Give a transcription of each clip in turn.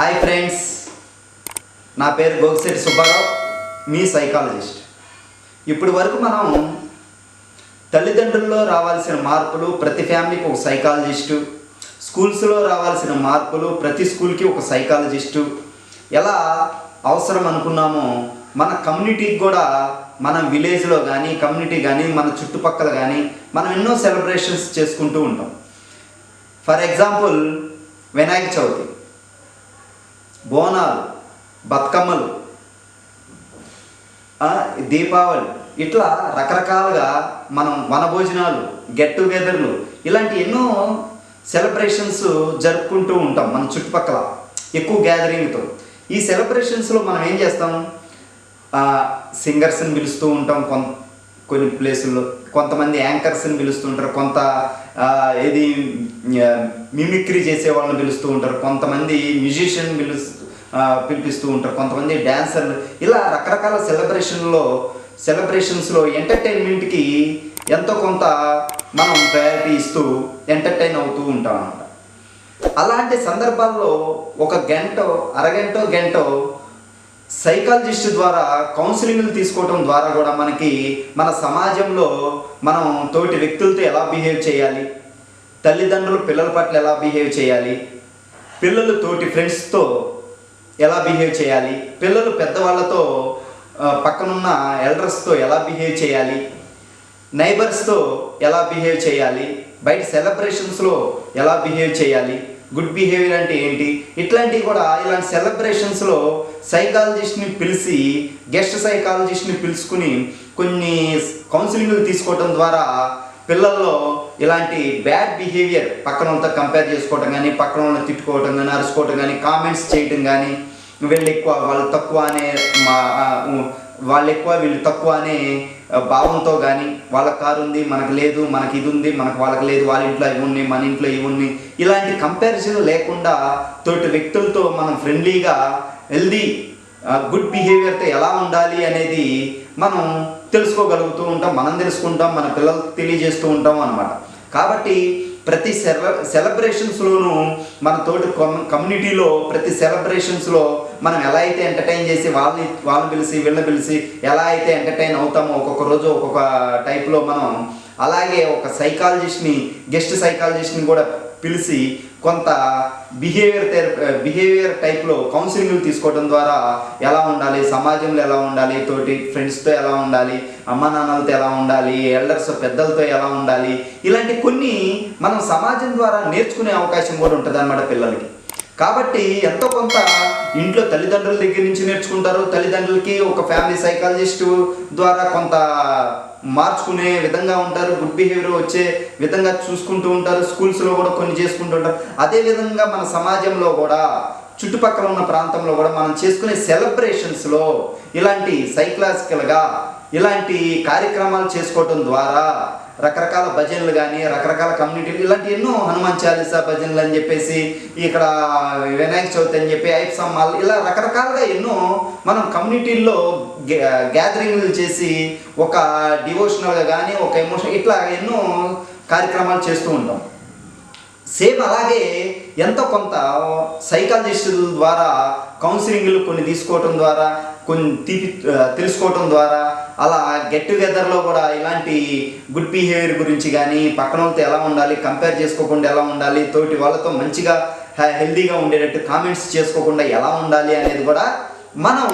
Hi friends నా పేరు గోగిశెట్టి సుబ్బారావు మీ psychologist ఇప్పటి వరకు మనం తల్లిదండ్రుల్లో రావాల్సిన మార్పులు ప్రతి ఫ్యామిలీకి ఒక సైకాలజిస్టు స్కూల్స్లో రావాల్సిన మార్పులు ప్రతి స్కూల్కి ఒక సైకాలజిస్టు ఎలా అవసరం అనుకున్నామో మన కమ్యూనిటీకి కూడా మన విలేజ్లో కానీ కమ్యూనిటీ కానీ మన చుట్టుపక్కల కానీ మనం ఎన్నో సెలబ్రేషన్స్ చేసుకుంటూ ఉంటాం. For example Vinayaka Chavithi. Bonalu బతుకమ్మలు దీపావళి ఇట్లా రకరకాలుగా మనం వనభోజనాలు గెట్ టుగెదర్లు ఇలాంటి ఎన్నో సెలబ్రేషన్స్ జరుపుకుంటూ ఉంటాం మన చుట్టుపక్కల ఎక్కువ గ్యాదరింగ్తో ఈ సెలబ్రేషన్స్లో మనం ఏం చేస్తాం? సింగర్స్ని పిలుస్తూ ఉంటాం కొన్ కొన్ని ప్లేసుల్లో కొంతమంది యాంకర్స్ని పిలుస్తూ ఉంటారు కొంత ఇది ఏది మిమిక్రీ చేసే వాళ్ళని పిలుస్తూ ఉంటారు కొంతమంది మ్యూజిషియన్ పిలుస్తూ పిలిపిస్తూ ఉంటారు. కొంతమంది డ్యాన్సర్లు ఇలా రకరకాల సెలబ్రేషన్లో సెలబ్రేషన్స్లో ఎంటర్టైన్మెంట్కి ఎంతో కొంత మనం ప్రయారిటీ ఇస్తూ ఎంటర్టైన్ అవుతూ ఉంటాం అన్నమాట. అలాంటి సందర్భాల్లో ఒక గంట అరగంటో గంటో సైకాలజిస్ట్ ద్వారా కౌన్సిలింగ్లు తీసుకోవడం ద్వారా కూడా మనకి మన సమాజంలో మనం తోటి వ్యక్తులతో ఎలా బిహేవ్ చేయాలి తల్లిదండ్రులు పిల్లల పట్ల ఎలా బిహేవ్ చేయాలి పిల్లలు తోటి ఫ్రెండ్స్తో ఎలా బిహేవ్ చేయాలి? పిల్లలు పెద్దవాళ్ళతో పక్కనున్న ఎల్డర్స్తో ఎలా బిహేవ్ చేయాలి? నైబర్స్తో ఎలా బిహేవ్ చేయాలి? బయట సెలబ్రేషన్స్లో ఎలా బిహేవ్ చేయాలి? గుడ్ బిహేవియర్ అంటే ఏంటి? ఇట్లాంటివి కూడా ఇలాంటి సెలబ్రేషన్స్లో సైకాలజిస్ట్ని పిలిచి గెస్ట్ సైకాలజిస్ట్ని పిలుచుకుని కొన్ని కౌన్సిలింగ్లు తీసుకోవడం ద్వారా పిల్లల్లో ఇలాంటి బ్యాడ్ బిహేవియర్ పక్కన వాళ్ళతో కంపేర్ చేసుకోవటం కానీ పక్కన వాళ్ళని తిట్టుకోవటం కానీ అరుచుకోవటం కానీ కామెంట్స్ చేయటం కానీ వీళ్ళు ఎక్కువ వాళ్ళు తక్కువ అనే మా వాళ్ళు ఎక్కువ వీళ్ళు తక్కువ అనే భావంతో కానీ వాళ్ళ కారు ఉంది మనకు లేదు మనకి ఇది ఉంది మనకు వాళ్ళకి లేదు వాళ్ళ ఇంట్లో ఇవి ఉన్నాయి మన ఇంట్లో ఇవి ఉన్నాయి. ఇలాంటి కంపారిజన్ లేకుండా తోటి వ్యక్తులతో మనం ఫ్రెండ్లీగా హెల్దీ గుడ్ బిహేవియర్తో ఎలా ఉండాలి అనేది మనం తెలుసుకోగలుగుతూ ఉంటాం మనం తెలుసుకుంటాం మన పిల్లలకు తెలియజేస్తూ ఉంటాం అన్నమాట. కాబట్టి ప్రతి సెల సెలబ్రేషన్స్లోనూ మన తోటి కమ్యూనిటీలో ప్రతి సెలబ్రేషన్స్లో మనం ఎలా అయితే ఎంటర్టైన్ చేసి వాళ్ళని వాళ్ళని పిలిచి వీళ్ళని పిలిచి ఎలా అయితే ఎంటర్టైన్ అవుతామో ఒక్కొక్క రోజు ఒక్కొక్క టైప్లో మనం అలాగే ఒక సైకాలజిస్ట్ని గెస్ట్ సైకాలజిస్ట్ని కూడా పిలిచి కొంత బిహేవియర్ బిహేవియర్ టైప్లో కౌన్సిలింగ్లు తీసుకోవడం ద్వారా ఎలా ఉండాలి సమాజంలో ఎలా ఉండాలి తోటి ఫ్రెండ్స్తో ఎలా ఉండాలి అమ్మ నాన్నలతో ఎలా ఉండాలి ఎల్డర్స్ పెద్దలతో ఎలా ఉండాలి ఇలాంటి కొన్ని మనం సమాజం ద్వారా నేర్చుకునే అవకాశం కూడా ఉంటుంది అన్నమాట పిల్లలకి. కాబట్టి ఎంతో కొంత ఇంట్లో తల్లిదండ్రుల దగ్గర నుంచి నేర్చుకుంటారు. తల్లిదండ్రులకి ఒక ఫ్యామిలీ సైకాలజిస్ట్ ద్వారా కొంత మార్చుకునే విధంగా ఉంటారు గుడ్ బిహేవియర్ వచ్చే విధంగా చూసుకుంటూ ఉంటారు స్కూల్స్లో కూడా కొన్ని చేసుకుంటూ ఉంటారు. అదే విధంగా మన సమాజంలో కూడా చుట్టుపక్కల ఉన్న ప్రాంతంలో కూడా మనం చేసుకునే సెలబ్రేషన్స్లో ఇలాంటి సైకలాజికల్గా ఇలాంటి కార్యక్రమాలు చేసుకోవటం ద్వారా రకరకాల భజనలు కానీ రకరకాల కమ్యూనిటీలు ఇలాంటి ఎన్నో హనుమాన్ చాలీసా భజనలు అని చెప్పేసి ఇక్కడ వినాయక చవితి అని చెప్పి ఐప్ సమ్మాలు ఇలా రకరకాలుగా ఎన్నో మనం కమ్యూనిటీల్లో గ్యాదరింగ్లు చేసి ఒక డివోషనల్గా కానీ ఒక ఎమోషన్ ఇట్లా ఎన్నో కార్యక్రమాలు చేస్తూ ఉంటాం. సేమ్ అలాగే ఎంతో కొంత సైకాలజిస్టుల ద్వారా కౌన్సిలింగ్లు కొన్ని తీసుకోవటం ద్వారా కొన్ని తీపి తెలుసుకోవటం ద్వారా అలా గెట్ టుగెదర్లో కూడా ఇలాంటి గుడ్ బిహేవియర్ గురించి కానీ పక్కన వాళ్ళతో ఎలా ఉండాలి కంపేర్ చేసుకోకుండా ఎలా ఉండాలి తోటి వాళ్ళతో మంచిగా హెల్దీగా ఉండేటట్టు కామెంట్స్ చేసుకోకుండా ఎలా ఉండాలి అనేది కూడా మనం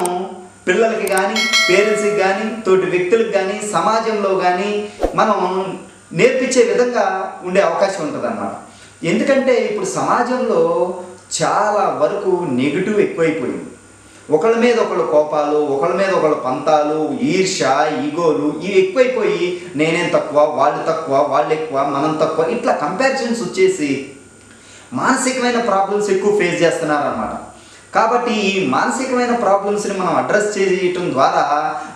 పిల్లలకి కానీ పేరెంట్స్కి కానీ తోటి వ్యక్తులకు కానీ సమాజంలో కానీ మనం నేర్పించే విధంగా ఉండే అవకాశం ఉంటుంది అన్నమాట ఎందుకంటే ఇప్పుడు సమాజంలో చాలా వరకు నెగిటివ్ ఎక్కువైపోయింది. ఒకళ్ళ మీద ఒకళ్ళ కోపాలు ఒకళ్ళ మీద ఒకళ్ళ పంతాలు ఈర్ష ఈగోలు ఇవి ఎక్కువైపోయి నేనేం తక్కువ వాళ్ళు తక్కువ వాళ్ళు ఎక్కువ మనం తక్కువ ఇట్లా కంపారిజన్స్ వచ్చేసి మానసికమైన ప్రాబ్లమ్స్ ఎక్కువ ఫేస్ చేస్తున్నారన్నమాట. కాబట్టి ఈ మానసికమైన ప్రాబ్లమ్స్ని మనం అడ్రస్ చేయటం ద్వారా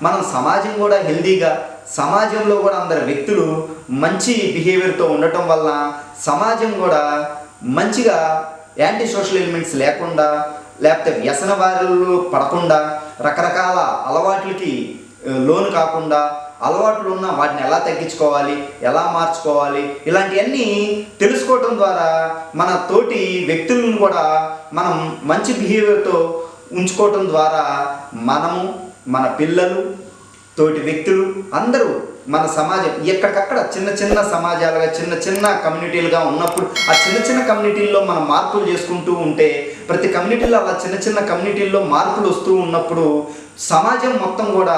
మనం సమాజం కూడా హెల్దీగా సమాజంలో కూడా అందరు వ్యక్తులు మంచి బిహేవియర్తో ఉండటం వల్ల సమాజం కూడా మంచిగా యాంటీ సోషల్ ఎలిమెంట్స్ లేకుండా లేకపోతే వ్యసన బారిలో పడకుండా రకరకాల అలవాట్లకి లోను కాకుండా అలవాట్లు ఉన్నా వాటిని ఎలా తగ్గించుకోవాలి ఎలా మార్చుకోవాలి ఇలాంటివన్నీ తెలుసుకోవటం ద్వారా మన తోటి వ్యక్తులను కూడా మనం మంచి బిహేవియర్తో ఉంచుకోవటం ద్వారా మనము మన పిల్లలు తోటి వ్యక్తులు అందరూ మన సమాజం ఎక్కడికక్కడ చిన్న చిన్న సమాజాలుగా చిన్న చిన్న కమ్యూనిటీలుగా ఉన్నప్పుడు ఆ చిన్న చిన్న కమ్యూనిటీల్లో మనం మార్పులు చేసుకుంటూ ఉంటే ప్రతి కమ్యూనిటీలో అలా చిన్న చిన్న కమ్యూనిటీల్లో మార్పులు వస్తూ ఉన్నప్పుడు సమాజం మొత్తం కూడా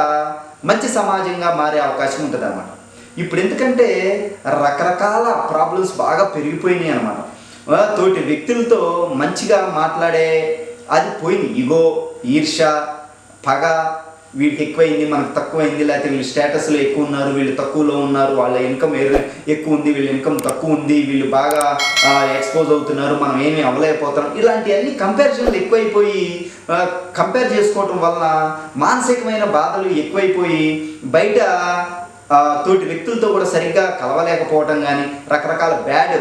మంచి సమాజంగా మారే అవకాశం ఉంటుంది అనమాట ఇప్పుడు ఎందుకంటే రకరకాల ప్రాబ్లమ్స్ బాగా పెరిగిపోయినాయి అనమాట తోటి వ్యక్తులతో మంచిగా మాట్లాడే అది పోయింది. ఇగో ఈర్ష పగ వీడికి ఎక్కువైంది మనకు తక్కువైంది లేకపోతే వీళ్ళు స్టేటస్లో ఎక్కువ ఉన్నారు వీళ్ళు తక్కువలో ఉన్నారు వాళ్ళ ఇన్కమ్ ఎక్కువ ఉంది వీళ్ళ ఇన్కమ్ తక్కువ ఉంది వీళ్ళు బాగా ఎక్స్పోజ్ అవుతున్నారు మనం ఏమీ అవ్వలేకపోతున్నాం. ఇలాంటివన్నీ కంపారిజన్లు ఎక్కువైపోయి కంపేర్ చేసుకోవటం వల్ల మానసికమైన బాధలు ఎక్కువైపోయి బయట తోటి వ్యక్తులతో కూడా సరిగ్గా కలవలేకపోవటం కానీ రకరకాల బ్యాడ్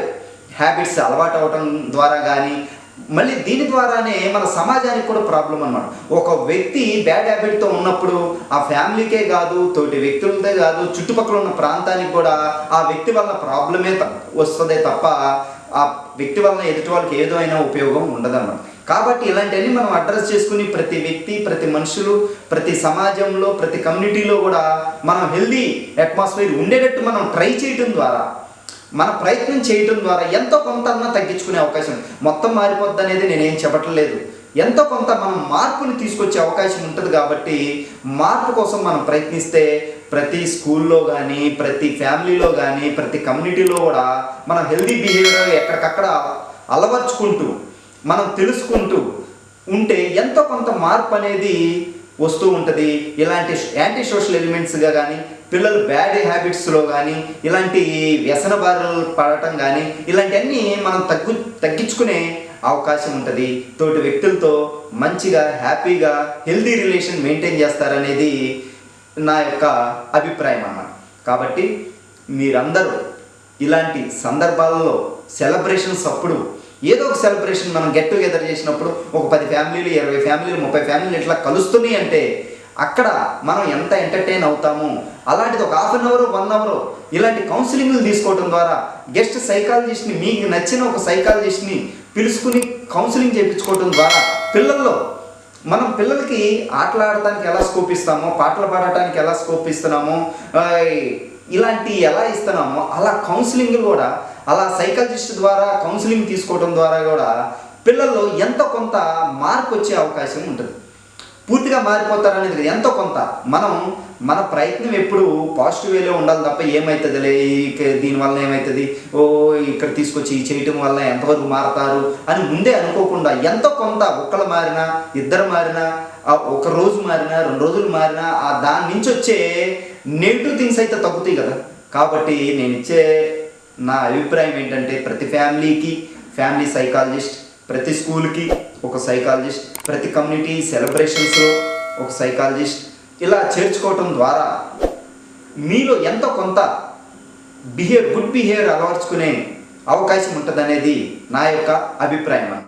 హ్యాబిట్స్ అలవాటు అవటం ద్వారా కానీ మళ్ళీ దీని ద్వారానే మన సమాజానికి కూడా ప్రాబ్లం అన్నమాట. ఒక వ్యక్తి బ్యాడ్ హ్యాబిట్తో ఉన్నప్పుడు ఆ ఫ్యామిలీకే కాదు తోటి వ్యక్తులతో కాదు చుట్టుపక్కల ఉన్న ప్రాంతానికి కూడా ఆ వ్యక్తి వల్ల ప్రాబ్లమే త- వస్తుందే తప్ప ఆ వ్యక్తి వలన ఎదుటి వాళ్ళకి ఏదైనా ఉపయోగం ఉండదన్నమాట. కాబట్టి ఇలాంటివన్నీ మనం అడ్రస్ చేసుకుని ప్రతి వ్యక్తి ప్రతి మనుషులు ప్రతి సమాజంలో ప్రతి కమ్యూనిటీలో కూడా మనం హెల్దీ అట్మాస్ఫియర్ ఉండేటట్టు మనం ట్రై చేయటం ద్వారా మన ప్రయత్నం చేయటం ద్వారా ఎంతో కొంత అన్నా తగ్గించుకునే అవకాశం ఉంది. మొత్తం మారిపోద్ది అనేది నేనేం చెప్పట్లేదు ఎంతో కొంత మనం మార్పుని తీసుకొచ్చే అవకాశం ఉంటుంది కాబట్టి మార్పు కోసం మనం ప్రయత్నిస్తే ప్రతి స్కూల్లో కానీ ప్రతి ఫ్యామిలీలో కానీ ప్రతి కమ్యూనిటీలో కూడా మనం హెల్దీ బిహేవియర్ ఎక్కడికక్కడ అలవర్చుకుంటూ మనం తెలుసుకుంటూ ఉంటే ఎంతో కొంత మార్పు అనేది వస్తూ ఉంటుంది. ఇలాంటి యాంటీ సోషల్ ఎలిమెంట్స్గా కానీ పిల్లలు బ్యాడ్ హ్యాబిట్స్లో కానీ ఇలాంటి వ్యసన బారులు పడటం కానీ ఇలాంటివన్నీ మనం తగ్గు తగ్గించుకునే అవకాశం ఉంటుంది. తోటి వ్యక్తులతో మంచిగా హ్యాపీగా హెల్దీ రిలేషన్ మెయింటైన్ చేస్తారనేది నా యొక్క అభిప్రాయం అన్నమాట. కాబట్టి మీరందరూ ఇలాంటి సందర్భాలలో సెలబ్రేషన్స్ అప్పుడు ఏదో ఒక సెలబ్రేషన్ మనం గెట్ టుగెదర్ చేసినప్పుడు ఒక పది ఫ్యామిలీలు ఇరవై ఫ్యామిలీలు ముప్పై ఫ్యామిలీలు ఇట్లా కలుస్తున్నాయి అంటే అక్కడ మనం ఎంత ఎంటర్టైన్ అవుతాము? అలాంటిది ఒక half an hour one hour ఇలాంటి కౌన్సిలింగ్లు తీసుకోవడం ద్వారా గెస్ట్ సైకాలజిస్ట్ని మీకు నచ్చిన ఒక సైకాలజిస్ట్ని పిలుచుకుని కౌన్సిలింగ్ చేయించుకోవడం ద్వారా పిల్లల్లో మనం పిల్లలకి ఆటలు ఆడటానికి ఎలా స్కోప్ ఇస్తామో పాటలు పాడటానికి ఎలా స్కోప్ ఇస్తున్నామో ఇలాంటి ఎలా ఇస్తున్నామో అలా కౌన్సిలింగ్ కూడా అలా సైకాలజిస్ట్ ద్వారా కౌన్సిలింగ్ తీసుకోవడం ద్వారా కూడా పిల్లల్లో ఎంతో కొంత మార్పు వచ్చే అవకాశం ఉంటుంది. పూర్తిగా మారిపోతారనేది ఎంతో కొంత. మనం మన ప్రయత్నం ఎప్పుడు పాజిటివ్ వేలో ఉండాలి తప్ప ఏమవుతుందిలే దీనివల్ల ఏమవుతుంది ఓ ఇక్కడ తీసుకొచ్చి చేయటం వల్ల ఎంతవరకు మారతారు అని ముందే అనుకోకుండా ఎంతో కొంత ఒక్కళ్ళు మారినా ఇద్దరు మారినా ఒక రోజు మారినా రెండు రోజులు మారినా ఆ దాని నుంచి వచ్చే నెగిటివ్ థింగ్స్ అయితే తగ్గుతాయి కదా. కాబట్టి నేను ఇచ్చే నా అభిప్రాయం ఏంటంటే ప్రతి ఫ్యామిలీకి ఫ్యామిలీ సైకాలజిస్ట్ ప్రతి స్కూల్కి ఒక సైకాలజిస్ట్ ప్రతి కమ్యూనిటీ సెలబ్రేషన్స్లో ఒక సైకాలజిస్ట్. ఇలా చేర్చుకోవటం ద్వారా మీలో ఎంతో కొంత బిహేవ్ గుడ్ బిహేవియర్ అలవర్చుకునే అవకాశం ఉంటుందనేది నా యొక్క అభిప్రాయం.